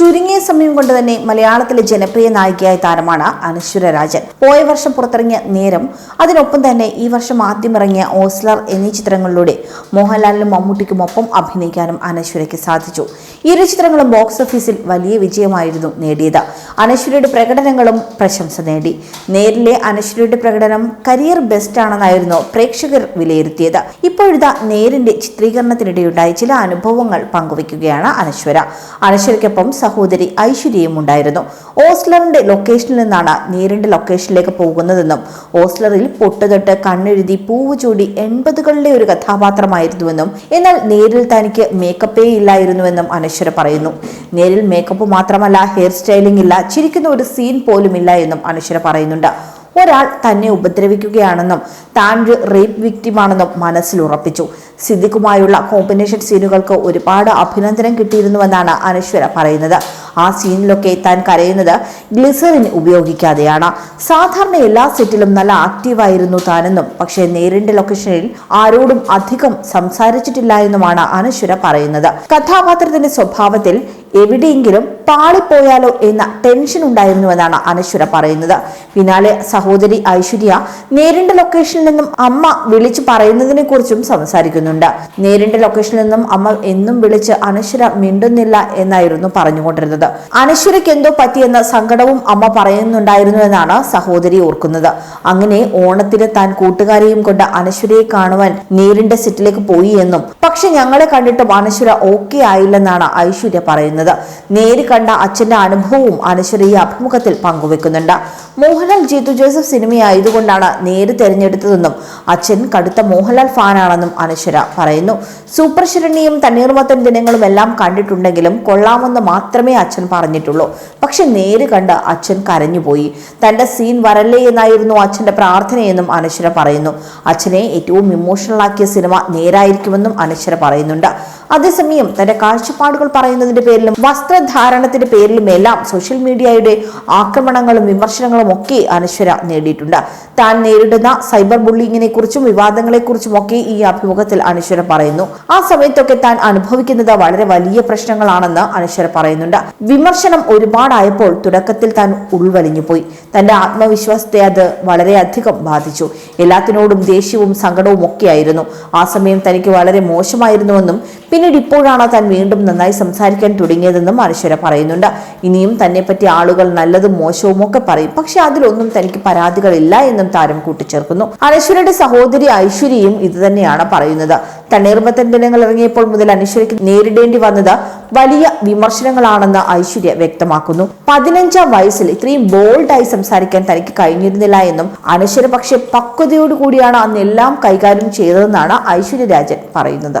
ചുരുങ്ങിയ സമയം കൊണ്ട് തന്നെ മലയാളത്തിലെ ജനപ്രിയ നായികയായ താരമാണ് അനശ്വര രാജൻ. പോയ വർഷം പുറത്തിറങ്ങിയ നേരം അതിനൊപ്പം തന്നെ ഈ വർഷം ആദ്യം ഇറങ്ങിയ ഓസ്ലർ എന്നീ ചിത്രങ്ങളിലൂടെ മോഹൻലാലിനും മമ്മൂട്ടിക്കും ഒപ്പം അഭിനയിക്കാനും അനശ്വരയ്ക്ക് സാധിച്ചു. ഇരു ചിത്രങ്ങളും ബോക്സ് ഓഫീസിൽ വലിയ വിജയമായിരുന്നു നേടിയത്. അനശ്വരയുടെ പ്രകടനങ്ങളും പ്രശംസ നേടി. നേരിലെ അനശ്വരയുടെ പ്രകടനം കരിയർ ബെസ്റ്റ് ആണെന്നായിരുന്നു പ്രേക്ഷകർ വിലയിരുത്തിയത്. ഇപ്പോഴത്തെ നേരിന്റെ ചിത്രീകരണത്തിനിടെയുണ്ടായ ചില അനുഭവങ്ങൾ പങ്കുവയ്ക്കുകയാണ് അനശ്വര. അനശ്വരയ്ക്കൊപ്പം സഹോദരി ഐശ്വര്യയും ഉണ്ടായിരുന്നു. ഓസ്ലറിന്റെ ലൊക്കേഷനിൽ നിന്നാണ് നീരിന്റെ ലൊക്കേഷനിലേക്ക് പോകുന്നതെന്നും ഓസ്ലറിൽ പൊട്ടുതൊട്ട് കണ്ണെഴുതി പൂവ് ചൂടി എൺപതുകളിലെ ഒരു കഥാപാത്രമായിരുന്നുവെന്നും എന്നാൽ നേരിൽ തനിക്ക് മേക്കപ്പേ ഇല്ലായിരുന്നുവെന്നും അനശ്വര പറയുന്നു. നേരിൽ മേക്കപ്പ് മാത്രമല്ല ഹെയർ സ്റ്റൈലിംഗ് ഇല്ല ചിരിക്കുന്ന ഒരു സീൻ പോലും ഇല്ല എന്നും അനശ്വര പറയുന്നുണ്ട്. ഒരാൾ തന്നെ ഉപദ്രവിക്കുകയാണെന്നും താൻ ഒരു റേപ്പ് വിക്റ്റിമാണെന്നും മനസ്സിലുറപ്പിച്ചു സിദ്ദിഖുമായുള്ള കോമ്പിനേഷൻ സീനുകൾക്ക് ഒരുപാട് അഭിനന്ദനം കിട്ടിയിരുന്നുവെന്നാണ് അനശ്വര പറയുന്നത്. ആ സീനിലൊക്കെ താൻ കരയുന്നത് ഗ്ലിസറിൻ ഉപയോഗിക്കാതെയാണ്. സാധാരണ എല്ലാ സെറ്റിലും നല്ല ആക്റ്റീവായിരുന്നു താനെന്നും പക്ഷേ നേരിന്റെ ലൊക്കേഷനിൽ ആരോടും അധികം സംസാരിച്ചിട്ടില്ല എന്നുമാണ് അനശ്വര പറയുന്നത്. കഥാപാത്രത്തിന്റെ സ്വഭാവത്തിൽ എവിടെയെങ്കിലും പാളിപ്പോയാലോ എന്ന ടെൻഷൻ ഉണ്ടായിരുന്നുവെന്നാണ് അനശ്വര പറയുന്നത്. പിന്നാലെ സഹോദരി ഐശ്വര്യ നേരിന്റെ ലൊക്കേഷനിൽ നിന്നും അമ്മ വിളിച്ചു പറയുന്നതിനെ കുറിച്ചും സംസാരിക്കുന്നുണ്ട്. നേരിന്റെ ലൊക്കേഷനിൽ നിന്നും അമ്മ എന്നും വിളിച്ച് അനശ്വര മിണ്ടുന്നില്ല എന്നായിരുന്നു പറഞ്ഞുകൊണ്ടിരുന്നത്. അനശ്വരയ്ക്ക് എന്തോ പറ്റിയെന്ന സങ്കടവും അമ്മ പറയുന്നുണ്ടായിരുന്നു എന്നാണ് സഹോദരി ഓർക്കുന്നത്. അങ്ങനെ ഓണത്തിന് താൻ കൂട്ടുകാരെയും കൊണ്ട് അനശ്വരയെ കാണുവാൻ നേരിന്റെ സെറ്റിലേക്ക് പോയി എന്നും പക്ഷെ ഞങ്ങളെ കണ്ടിട്ടും അനശ്വര ഓക്കെ ആയില്ലെന്നാണ് ഐശ്വര്യ പറയുന്നത്. നേരി കണ്ട അച്ഛന്റെ അനുഭവവും അനശ്വര ഈ അഭിമുഖത്തിൽ പങ്കുവെക്കുന്നുണ്ട്. മോഹൻലാൽ ജീതു ജോസഫ് സിനിമയായതുകൊണ്ടാണ് നേര് തെരഞ്ഞെടുത്തതെന്നും അച്ഛൻ കടുത്ത മോഹൻലാൽ ഫാനാണെന്നും അനശ്വര പറയുന്നു. സൂപ്പർ ശരണ്യയും തണ്ണീർമത്തൻ ദിനങ്ങളും എല്ലാം കണ്ടിട്ടുണ്ടെങ്കിലും കൊള്ളാമെന്ന് മാത്രമേ അച്ഛൻ പറഞ്ഞിട്ടുള്ളൂ. പക്ഷെ നേര് കണ്ട് അച്ഛൻ കരഞ്ഞുപോയി. തന്റെ സീൻ വരല്ലേ എന്നായിരുന്നു അച്ഛന്റെ പ്രാർത്ഥനയെന്നും അനശ്വര പറയുന്നു. അച്ഛനെ ഏറ്റവും ഇമോഷണൽ ആക്കിയ സിനിമ നേരായിരിക്കുമെന്നും അനശ്വര പറയുന്നുണ്ട്. അതേസമയം തന്റെ കാഴ്ചപ്പാടുകൾ പറയുന്നതിന്റെ പേരിലും വസ്ത്രധാരണത്തിന്റെ പേരിലും എല്ലാം സോഷ്യൽ മീഡിയയുടെ ആക്രമണങ്ങളും വിമർശനങ്ങളും ഒക്കെ അനശ്വര നേടിയിട്ടുണ്ട്. താൻ നേരിടുന്ന സൈബർ ബുള്ളിങ്ങിനെ കുറിച്ചും വിവാദങ്ങളെ കുറിച്ചും ഒക്കെ ഈ അഭിമുഖത്തിൽ അനശ്വര പറയുന്നു. ആ സമയത്തൊക്കെ താൻ അനുഭവിക്കുന്നത് വളരെ വലിയ പ്രശ്നങ്ങളാണെന്ന് അനശ്വര പറയുന്നുണ്ട്. വിമർശനം ഒരുപാടായപ്പോൾ തുടക്കത്തിൽ താൻ ഉൾവലിഞ്ഞു പോയി തന്റെ ആത്മവിശ്വാസത്തെ അത് വളരെയധികം ബാധിച്ചു. എല്ലാത്തിനോടും ദേഷ്യവും സങ്കടവും ഒക്കെയായിരുന്നു. ആ സമയം തനിക്ക് വളരെ മോശമായിരുന്നുവെന്നും പിന്നീട് ഇപ്പോഴാണ് താൻ വീണ്ടും നന്നായി സംസാരിക്കാൻ തുടങ്ങിയതെന്നും അനശ്വര പറയുന്നുണ്ട്. ഇനിയും തന്നെ പറ്റി ആളുകൾ നല്ലതും മോശവും ഒക്കെ പറയും. പക്ഷെ അതിലൊന്നും തനിക്ക് പരാതികളില്ല എന്നും താരം കൂട്ടിച്ചേർക്കുന്നു. അനശ്വരയുടെ സഹോദരി ഐശ്വര്യയും ഇത് തന്നെയാണ് പറയുന്നത്. തണ്ണീർമത്തൻ ദിനങ്ങൾ ഇറങ്ങിയപ്പോൾ മുതൽ അനശ്വരയ്ക്ക് നേരിടേണ്ടി വന്നത് വലിയ വിമർശനങ്ങളാണെന്ന് ഐശ്വര്യ വ്യക്തമാക്കുന്നു. പതിനഞ്ചാം വയസ്സിൽ ഇത്രയും ബോൾഡായി സംസാരിക്കാൻ തനിക്ക് കഴിഞ്ഞിരുന്നില്ല എന്നും അനശ്വര പക്ഷെ പക്വതയോടുകൂടിയാണ് അന്നെല്ലാം കൈകാര്യം ചെയ്തതെന്നാണ് ഐശ്വര്യ രാജൻ പറയുന്നത്.